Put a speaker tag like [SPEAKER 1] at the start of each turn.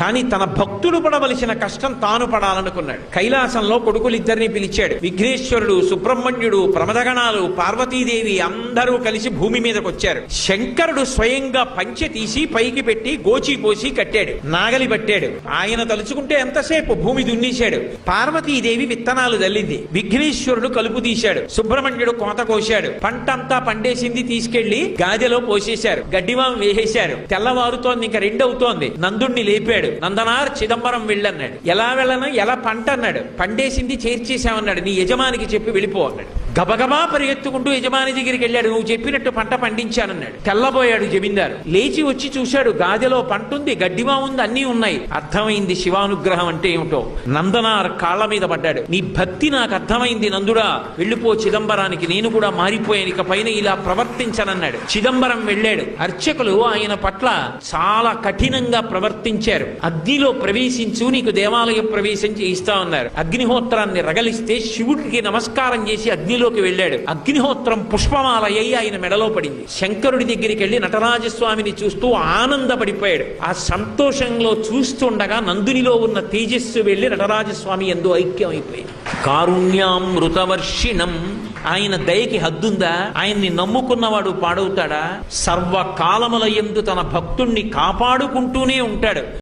[SPEAKER 1] కానీ తన భక్తుడు పడవలసిన కష్టం తాను పడాలనుకున్నాడు. కైలాసంలో కొడుకులిద్దరిని పిలిచాడు. విఘ్నేశ్వరుడు సుబ్రహ్మణ్యుడు ప్రమదగణాలు పార్వతీదేవి అందరూ కలిసి భూమి మీదకు వచ్చారు శంకరుడు స్వయంగా పంచె తీసి పైకి పెట్టి గోచి పోసి కట్టాడు. నాగలి పట్టాడు. ఆయన తలుచుకుంటే ఎంతసేపు భూమి దున్నేశాడు. పార్వతీదేవి విత్తనాలు జల్లింది. విఘ్నేశ్వరుడు కలుపు తీశాడు. సుబ్రహ్మణ్యుడు కోత కోశాడు. పంటంతా పండేసింది తీసుకెళ్ళి గాజెలో పోసేశారు. గడ్డివాం వేసేశారు. తెల్లవారుతోంది ఇంకా రెండవుతోంది. నందుణ్ణి లేపాడు. నందనార్ చిదంబరం వెళ్ళన్నాడు. ఎలా వెళ్ళను? ఎలా పంట అన్నాడు పండేసింది చేర్చేశామన్నాడు. నీ యజమానికి చెప్పి వెళ్ళిపో అన్నాడు. గబగబా పరిగెత్తుకుంటూ యజమాని దగ్గరికి వెళ్ళాడు. నువ్వు చెప్పినట్టు పంట పండించానన్నాడు. తెల్లబోయాడు జమీందారు. లేచి వచ్చి చూశాడు గాదెలో పంట ఉంది గడ్డిమా ఉంది అన్నీ ఉన్నాయి. అర్థమైంది శివానుగ్రహం అంటే ఏమిటో? నందనార్ కాళ్ళ మీద పడ్డాడు. నీ భక్తి నాకు అర్థమైంది నందుడా. వెళ్ళిపో చిదంబరానికి నేను కూడా మారిపోయాను ఇక పైన ఇలా ప్రవర్తించనన్నాడు. చిదంబరం వెళ్ళాడు. అర్చకులు ఆయన పట్ల చాలా కఠినంగా ప్రవర్తించారు. అగ్నిలో ప్రవేశించు నీకు దేవాలయ ప్రవేశం చేయిస్తా ఉన్నారు అగ్నిహోత్రాన్ని రగలిస్తే శివుడికి నమస్కారం చేసి అగ్నిలో అగ్నిలోకి వెళ్ళాడు. అగ్నిహోత్రం పుష్పమాలయ్యి ఆయన మెడలో పడింది. శంకరుడి దగ్గరికి వెళ్ళి నటరాజస్వామిని చూస్తూ ఆనందపడిపోయాడు. ఆ సంతోషంలో చూస్తుండగా నందునిలో ఉన్న తేజస్సు వెళ్ళి నటరాజస్వామి ఎందు ఐక్యం అయిపోయింది కారుణ్యామృతవర్షిణం. ఆయన దయకి హద్దుందా? ఆయన్ని నమ్ముకున్నవాడు పాడవుతాడా? సర్వకాలముల ఎందు తన భక్తుణ్ణి కాపాడుకుంటూనే ఉంటాడు.